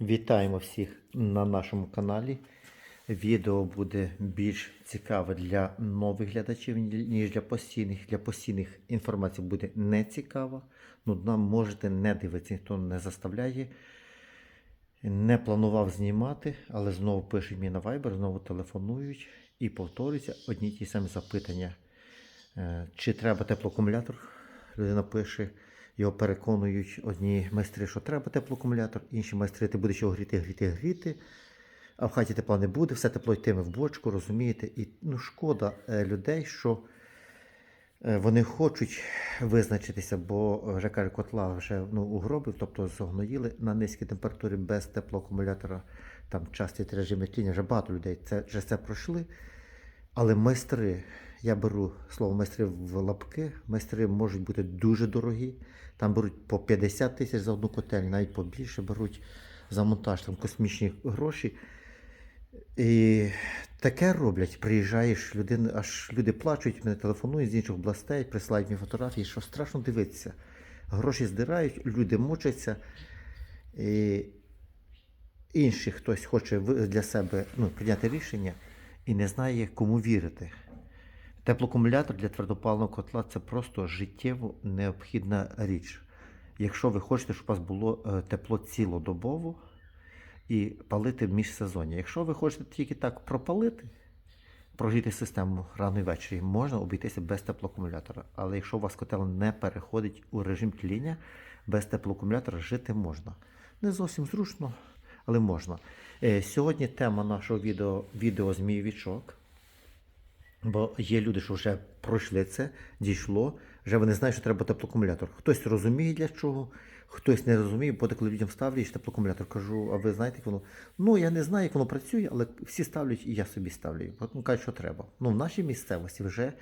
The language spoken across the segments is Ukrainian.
Вітаємо всіх на нашому каналі. Відео буде більш цікаве для нових глядачів, ніж для постійних. Для постійних інформація буде не цікава. Ну, нам можете не дивитися, ніхто не заставляє. Не планував знімати, але знову пишуть мені на Viber, знову телефонують і повторюються одні ті самі запитання. Е, Чи треба теплоакумулятор? Людина пише, його переконують одні майстри, що треба теплоакумулятор, інші майстри, ти будеш його гріти, гріти, гріти. А в хаті тепла не буде, все тепло йтиме в бочку, розумієте? І ну, шкода е, людей, що е, вони хочуть визначитися, бо вже каже, котла вже ну, угробив, тобто зогноїли на низькій температурі без теплоакумулятора, там часті режими тління, вже багато людей це, вже це пройшли. Але майстри, я беру слово майстри в лапки, майстри можуть бути дуже дорогі. Там беруть по 50 тисяч за одну котельню, навіть побільше беруть за монтаж там космічні гроші. І таке роблять, приїжджаєш, людина, аж люди плачуть, мене телефонують з інших областей, присилають мені фотографії, що страшно дивитися. Гроші здирають, люди мучаться. І інший хтось хоче для себе ну, прийняти рішення і не знає, кому вірити. Теплоакумулятор для твердопаливного котла це просто життєво необхідна річ. Якщо ви хочете, щоб у вас було е, тепло цілодобово і палити в міжсезоння. Якщо ви хочете тільки так пропалити, прогріти систему рано і ввечері, можна обійтися без теплоакумулятора. Але якщо у вас котел не переходить у режим тління, без теплоакумулятора жити можна. Не зовсім зручно, але можна. Е, Сьогодні тема нашого відео відео змійовичок. Бо є люди, що вже пройшли це, дійшло, вже вони знають, що треба теплоакумулятор. Хтось розуміє для чого, хтось не розуміє, бо коли людям ставлять теплоакумулятор, кажу, а ви знаєте, як воно. Ну, я не знаю, як воно працює, але всі ставлять, і я собі ставлю. Ну, кажуть, що треба. Ну, в нашій місцевості вже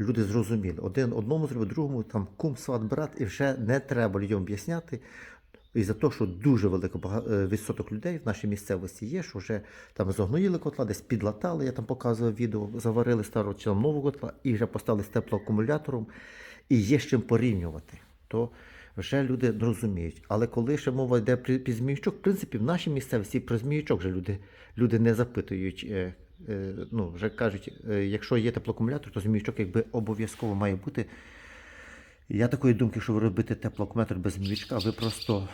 люди зрозуміли. Один одному зробив, другому там кум, сват, брат, і вже не треба людям об'ясняти. І за те, що дуже великий е, відсоток людей в нашій місцевості є, що вже там зогноїли котла, десь підлатали, я там показував відео, заварили старого чи нового котла і вже поставили з теплоакумулятором, і є з чим порівнювати. То вже люди розуміють. Але коли ще мова йде під зміючок, в принципі, в нашій місцевості про зміючок вже люди, люди не запитують. Е, е, ну, вже кажуть, якщо є теплоакумулятор, то зміючок якби обов'язково має бути. Я такої думки, що ви робите теплоакумулятор без зміючка, ви просто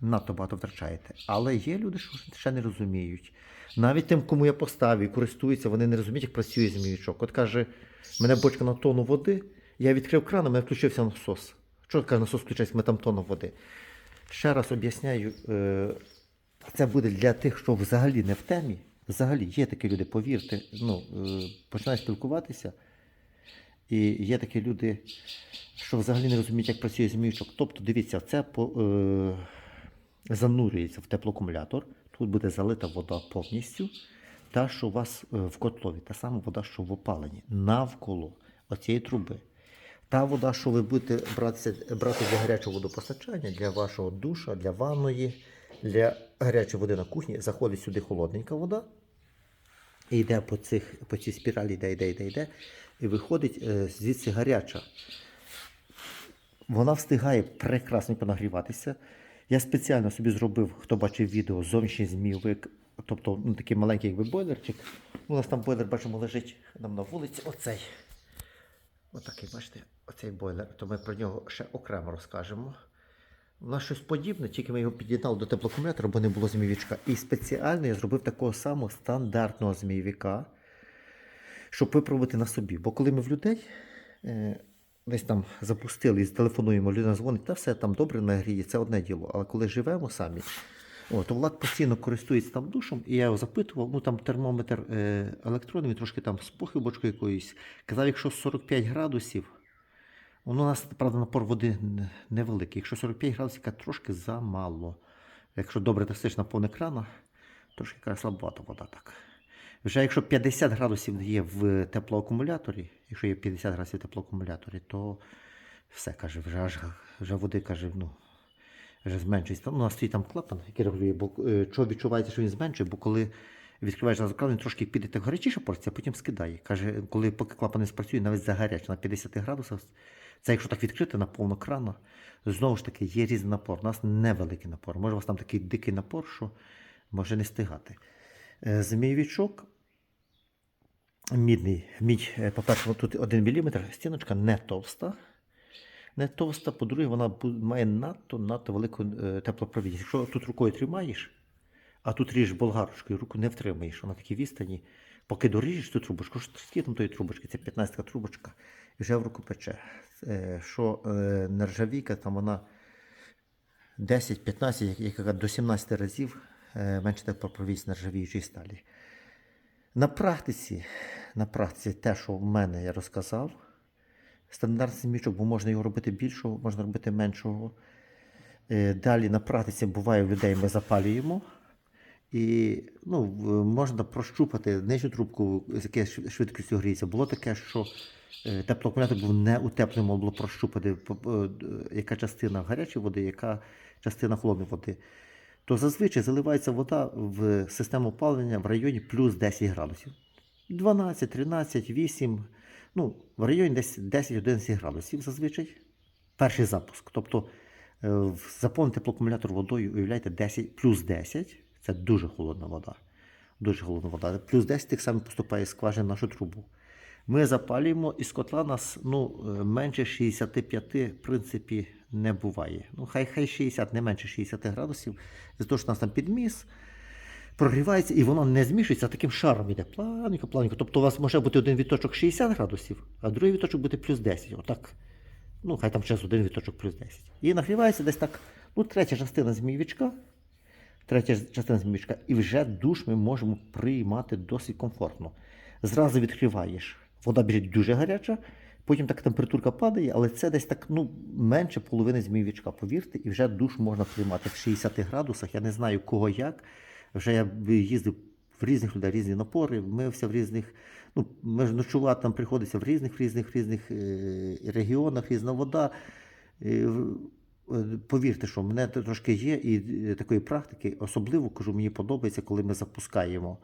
надто багато втрачаєте. Але є люди, що ще не розуміють. Навіть тим, кому я поставив, користуються, вони не розуміють, як працює зміючок. От каже, мене бочка на тонну води, я відкрив кран, у мене включився насос. Що каже, насос включається, мене там тонна води. Ще раз об'ясняю, е, це буде для тих, що взагалі не в темі. Взагалі є такі люди, повірте, ну, е, починають спілкуватися. І є такі люди, що взагалі не розуміють, як працює зміючок. Тобто, дивіться, це по, е, занурюється в теплоакумулятор. Тут буде залита вода повністю. Та, що у вас е, в котлові, та сама вода, що в опаленні, навколо оцієї труби. Та вода, що ви будете братися, брати для гарячого водопостачання, для вашого душа, для ванної, для гарячої води на кухні, заходить сюди холодненька вода. І йде по, цих, по цій спіралі, йде, йде, йде, йде, і виходить е, звідси гаряча. Вона встигає прекрасно понагріватися. Я спеціально собі зробив, хто бачив відео, зовнішній змійовик, тобто ну, такий маленький якби бойлерчик. У нас там бойлер, бачимо, лежить нам на вулиці. Оцей. Отакий, бачите, оцей бойлер. То ми про нього ще окремо розкажемо. У нас щось подібне, тільки ми його під'єднали до теплоакумулятора, бо не було змійовичка. І спеціально я зробив такого самого стандартного змійовика, щоб випробувати на собі. Бо коли ми в людей е, десь там запустили і телефонуємо, людина дзвонить, та все там добре нагріє, це одне діло. Але коли живемо самі, о, то Влад постійно користується там душем, і я його запитував, ну там термометр е, електронний, трошки там з похибочкою якоюсь. Казав, якщо 45 градусів, Воно у нас, правда, напор води невеликий. Якщо 45 градусів, трошки замало. Якщо добре тестиш на повне крана, трошки яка слабовата вода так. Вже якщо 50 градусів є в теплоакумуляторі, якщо є 50 градусів в теплоакумуляторі, то все каже, вже аж вже води каже, ну, вже зменшується. Ну, у нас стоїть там клапан, який регулює, бо е, що відчувається, що він зменшує, бо коли відкриваєш на він трошки піде так гарячіша порція, а потім скидає. Каже, коли поки клапан не спрацює, навіть за гаряче, на 50 градусах Це якщо так відкрити на повну крана, знову ж таки, є різний напор. У нас невеликий напор. Може, у вас там такий дикий напор, що може не стигати. Е, мідний. Мідь, е, по-перше, тут 1 мм, стіночка не товста. Не товста, по-друге, вона має надто надто велику е, теплопровідність. Якщо тут рукою тримаєш, а тут ріж болгарочкою, руку не втримаєш, вона такій відстані. Поки доріжеш цю трубочку, що там тої трубочки, це 15 трубочка, і вже в руку пече. Е, Що е, нержавійка, там вона 10-15, як- як до 17 разів е, менше теплопровідність нержавіючої сталі. На практиці, на практиці те, що в мене я розказав, стандартний змічок, бо можна його робити більшого, можна робити меншого. Далі на практиці буває у людей ми запалюємо. І ну, можна прощупати нижню трубку, з якою швидкістю гріється. Було таке, що е, теплоакумулятор був не утеплений, було прощупати, д- яка частина гарячої води, яка частина холодної води. То зазвичай заливається вода в систему опалення в районі плюс 10 градусів. 12, 13, 8, ну, в районі десь 10-11 градусів зазвичай. Перший запуск. Тобто е, заповнити теплоакумулятор водою, уявляєте, 10, плюс 10 це дуже холодна вода. Дуже холодна вода. Плюс 10 так само поступає з скважин нашу трубу. Ми запалюємо, і з котла нас ну, е, менше 65, в принципі, не буває. Ну, хай, хай 60, не менше 60 градусів. З того, що нас там підміс, прогрівається, і воно не змішується, а таким шаром іде. Планенько, планенько. Тобто у вас може бути один відточок 60 градусів, а другий відточок буде плюс 10. Отак. Ну, хай там час один відточок плюс 10. І нагрівається десь так. Ну, третя частина змійвичка. Третя частина змійвичка. І вже душ ми можемо приймати досить комфортно. Зразу відкриваєш. Вода біжить дуже гаряча, потім так температурка падає, але це десь так ну, менше половини змійвичка, повірте, і вже душ можна приймати в 60 градусах. Я не знаю кого як. Вже я їздив в різних людей, різні напори, мився в різних. Ну, ми ж ночувати там приходиться в різних, різних, різних е, регіонах, різна вода. Е, Повірте, що в мене трошки є і е, такої практики, особливо кажу, мені подобається, коли ми запускаємо.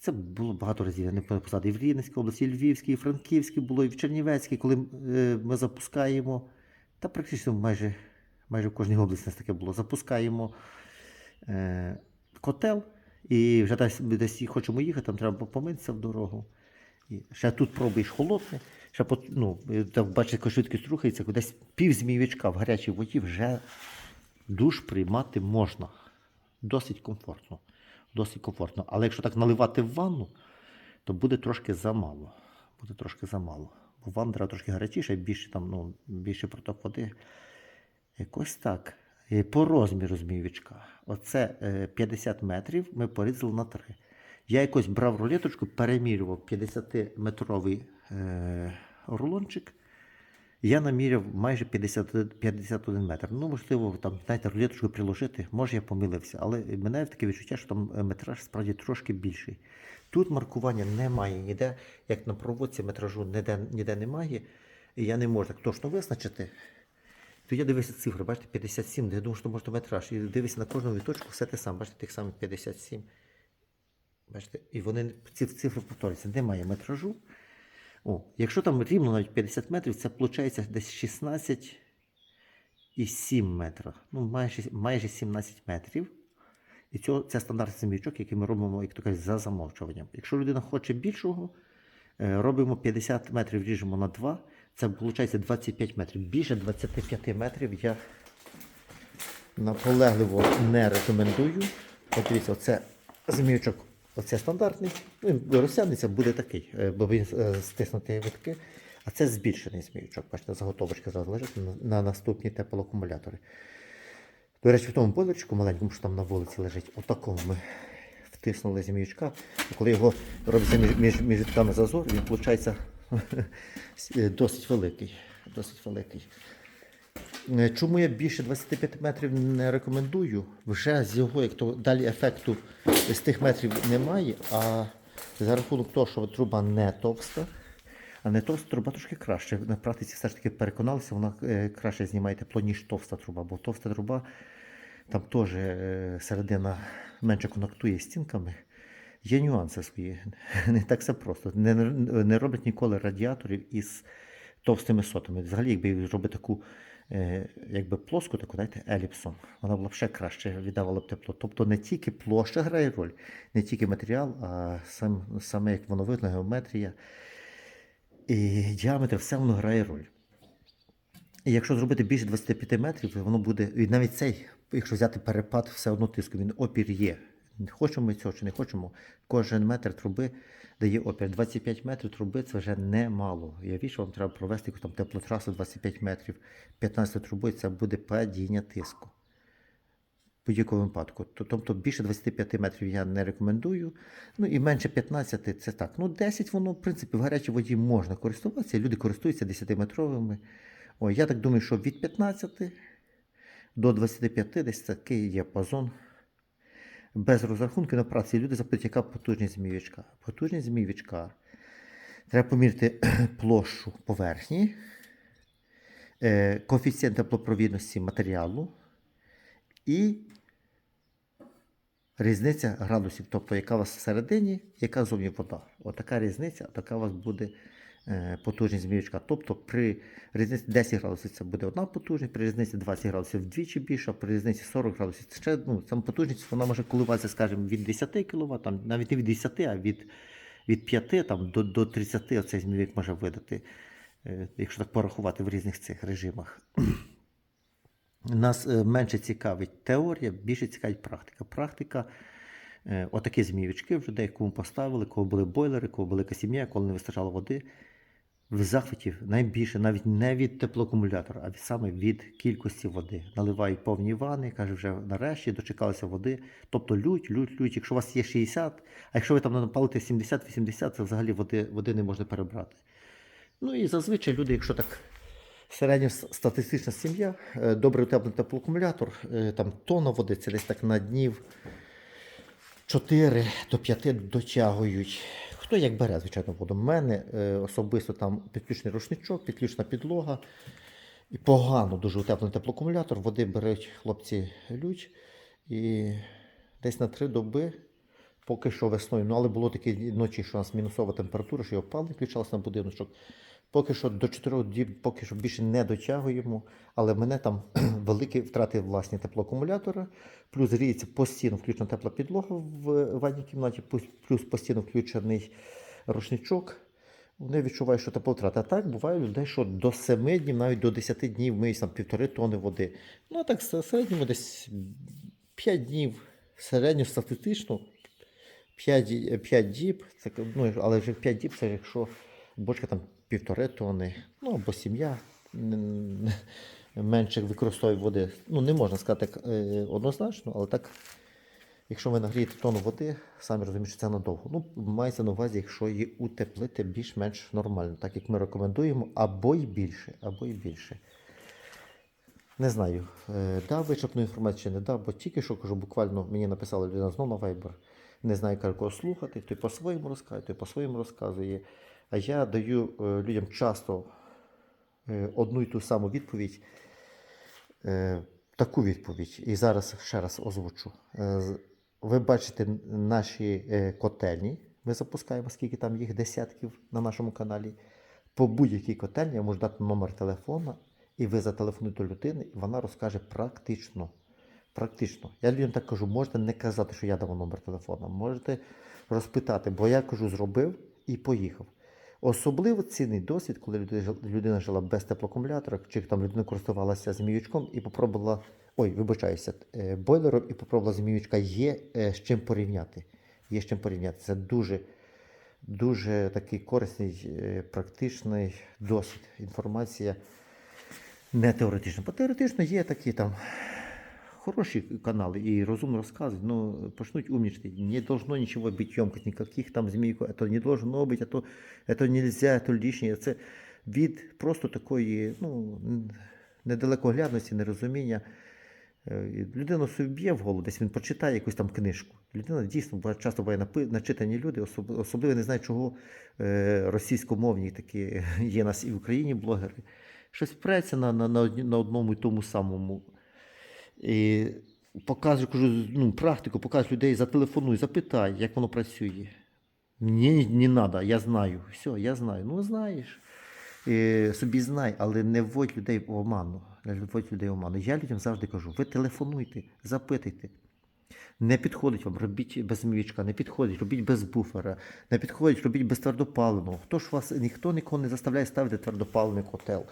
Це було багато разів. Я не посади і в Рівненській області, і Львівській, і Франківській було, і в Чернівецькій, коли е, ми запускаємо. Та практично майже, майже в кожній області нас таке було. Запускаємо е, котел, і вже десь, десь хочемо їхати, там треба помитися в дорогу. І ще тут пробуєш холодне, ще пот- ну, е, там бачиш, яка швидкість рухається, десь пів змійвичка в гарячій воді вже душ приймати можна. Досить комфортно. Досить комфортно. Але якщо так наливати в ванну, то буде трошки замало. Буде трошки замало. Бо ванна треба трошки гарячіше, більше там, ну, більше проток води. Якось так. Е, По розміру змійвичка. Оце е, 50 метрів ми порізали на 3. Я якось брав рулеточку, перемірював 50-метровий е, рулончик. Я наміряв майже 50, 51 метр. Ну, можливо, там, знаєте, рулеточку приложити, може я помилився, але мене таке відчуття, що там е, метраж справді трошки більший. Тут маркування немає ніде, як на проводці метражу ніде, ніде немає. І я не можу так точно визначити. То я дивився цифри, бачите, 57, я думав, що може метраж. І дивився на кожну відточку, все те саме, бачите, тих самих 57. Бачите, і вони ці цифри повторюються. Немає метражу. О, якщо там рівно навіть 50 метрів, це виходить десь 16 і 7 метра. Ну, майже, майже 17 метрів. І цього, це стандартний змійчок, який ми робимо, як то кажуть, за замовчуванням. Якщо людина хоче більшого, е, робимо 50 метрів, ріжемо на 2, це виходить 25 метрів. Більше 25 метрів я наполегливо не рекомендую. От дивіться, оце змійчок, оце стандартний. Ну, розтягнеться, буде такий, е, бо він е, стиснутий витки. А це збільшений змійчок. Бачите, заготовочки зараз лежать на, на наступні теплоакумулятори. До речі, в тому бойлерчику маленькому, що там на вулиці лежить, отакому ми втиснули зміючка. Коли його робиться між, між, між вітками зазор, він виходить досить великий. Досить великий. Е, Чому я більше 25 метрів не рекомендую? Вже з його, як то далі ефекту з тих метрів немає, а за рахунок того, що труба не товста, а не товста труба трошки краще. На практиці все ж таки переконалися, вона е, краще знімає тепло, ніж товста труба, бо товста труба там теж е, середина менше контактує з стінками. Є нюанси свої. Не так все просто. Не, не роблять ніколи радіаторів із товстими сотами. Взагалі, якби їх зробити таку якби плоску, таку, знаєте, еліпсом, вона була б ще краще віддавала б тепло. Тобто не тільки площа грає роль, не тільки матеріал, а сам, саме як воно видно, геометрія і діаметр, все воно грає роль. І якщо зробити більше 25 метрів, воно буде, і навіть цей, якщо взяти перепад, все одно тиску, він опір є. Хочемо ми цього чи не хочемо, кожен метр труби дає опір. 25 метрів труби це вже немало. Я що вам треба провести якусь там теплотрасу 25 метрів, 15 трубою, це буде падіння тиску. Будь-якому випадку. Тобто більше 25 метрів я не рекомендую. Ну і менше 15 це так. Ну 10 воно, в принципі, в гарячій воді можна користуватися. Люди користуються 10-метровими. Ой, я так думаю, що від 15 до 25 десь такий діапазон. Без розрахунку на праці люди запитують, яка потужність змійвичка. Потужність змійвичка. Треба поміряти площу поверхні, е, коефіцієнт теплопровідності матеріалу і різниця градусів, тобто яка у вас всередині, яка зовні вода. Отака різниця, така у вас буде потужність змійвичка. Тобто при різниці 10 градусів це буде одна потужність, при різниці 20 градусів вдвічі більше, а при різниці 40 градусів це ще ну, сама потужність вона може коливатися, скажімо, від 10 кВт, там, навіть не від 10, а від, від 5 там, до, до 30 оцей змійник може видати, е, якщо так порахувати в різних цих режимах. Нас е, менше цікавить теорія, більше цікавить практика. Практика, е, отакі змійвички в людей, кому поставили, кого були бойлери, кого велика сім'я, коли не вистачало води. В захваті найбільше навіть не від теплоакумулятора, а саме від кількості води. Наливають повні ванни, каже, вже нарешті дочекалися води. Тобто лють, лють, лють. Якщо у вас є 60, а якщо ви там напалите 70-80, це взагалі води, води не можна перебрати. Ну і зазвичай люди, якщо так середня статистична сім'я, е, добре утеплений теплоакумулятор, е, там тонна води, це десь так на днів 4 до 5 дотягують. Хто як бере, звичайно, воду. У мене е, особисто там підключений рушничок, підключена підлога. І погано дуже утеплений теплоакумулятор. Води беруть хлопці лють. І десь на три доби, поки що весною. Ну, але було такі ночі, що у нас мінусова температура, що і опалення включалося на будиночок. Поки що до 4 діб, поки що більше не дотягуємо. Але мене там великі втрати власні теплоакумулятора, плюс гріється постійно включена тепла підлога в ванній кімнаті, плюс- постійно включений рушничок. Вони відчувають, що теплотрата. А так буває людей, що до 7 днів, навіть до 10 днів миють там півтори тони води. Ну, а так в середньому десь 5 днів середньо статистично 5, 5 діб, це, ну, але вже 5 діб це якщо бочка там півтори тони, ну або сім'я м, менше використовує води. Ну, не можна сказати так, е, однозначно, але так, якщо ви нагрієте тонну води, самі розумієте, що це надовго. Ну, мається на увазі, якщо її утеплити більш-менш нормально, так як ми рекомендуємо, або й більше, або й більше. Не знаю, е, дав вичерпну інформацію чи не дав, бо тільки що кажу, буквально мені написала людина знову на Viber. Не знаю, кого слухати, той по-своєму розказує, той по-своєму розказує. А я даю е, людям часто е, одну і ту саму відповідь. Е, таку відповідь. І зараз ще раз озвучу. Ви бачите наші котельні. Ми запускаємо, скільки там їх десятків на нашому каналі. По будь-якій котельні я можу дати номер телефона, і ви зателефонуєте людини, і вона розкаже практично. Практично. Я людям так кажу, можете не казати, що я дав номер телефона. Можете розпитати, бо я кажу, зробив і поїхав. Особливо цінний досвід, коли людина, жила без теплоакумулятора, чи там людина користувалася зміючком і попробувала. Ой, вибачаюся, е, бойлером і попробувала зміючка. Є е, з чим порівняти. Є з чим порівняти. Це дуже, дуже такий корисний, е, практичний досвід. Інформація не теоретична. Бо теоретично є такі там хороші каналы и разумно рассказывать, но почнуть умничать. Не должно ничего быть емкость, никаких там змейку, это не должно быть, а то это нельзя, это лишнє. Це від просто такої ну, н- недалекоглядності, нерозуміння. Е, і Людина собі б'є в голову, десь він почитає якусь там книжку. Людина дійсно буває- часто буває напи- начитані люди, особ- особливо не знаю, чого е, російськомовні такі є у нас і в Україні блогери. Щось преться на, на, на, одні- на одному і тому самому. І показую, кажу, ну, практику, показую людей, зателефонуй, запитай, як воно працює. Мені не треба, я знаю. Все, я знаю. Ну, знаєш. е, собі знай, але не вводь людей в оману. Не вводь людей в оману. Я людям завжди кажу: ви телефонуйте, запитуйте. Не підходить вам, робіть без мівічка, не підходить, робіть без буфера, не підходить, робіть без твердопаливного. Хто ж вас, ніхто нікого не заставляє ставити твердопаливний котел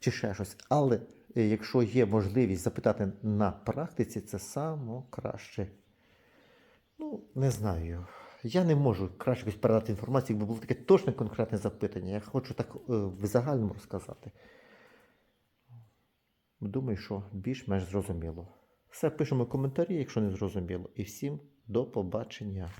чи ще щось. Але е, якщо є можливість запитати на практиці, це саме краще. Ну, не знаю. Я не можу краще якось передати інформацію, якби було таке точне конкретне запитання. Я хочу так е, в загальному розказати. Думаю, що більш-менш зрозуміло. Все пишемо в коментарі, якщо не зрозуміло. І всім до побачення.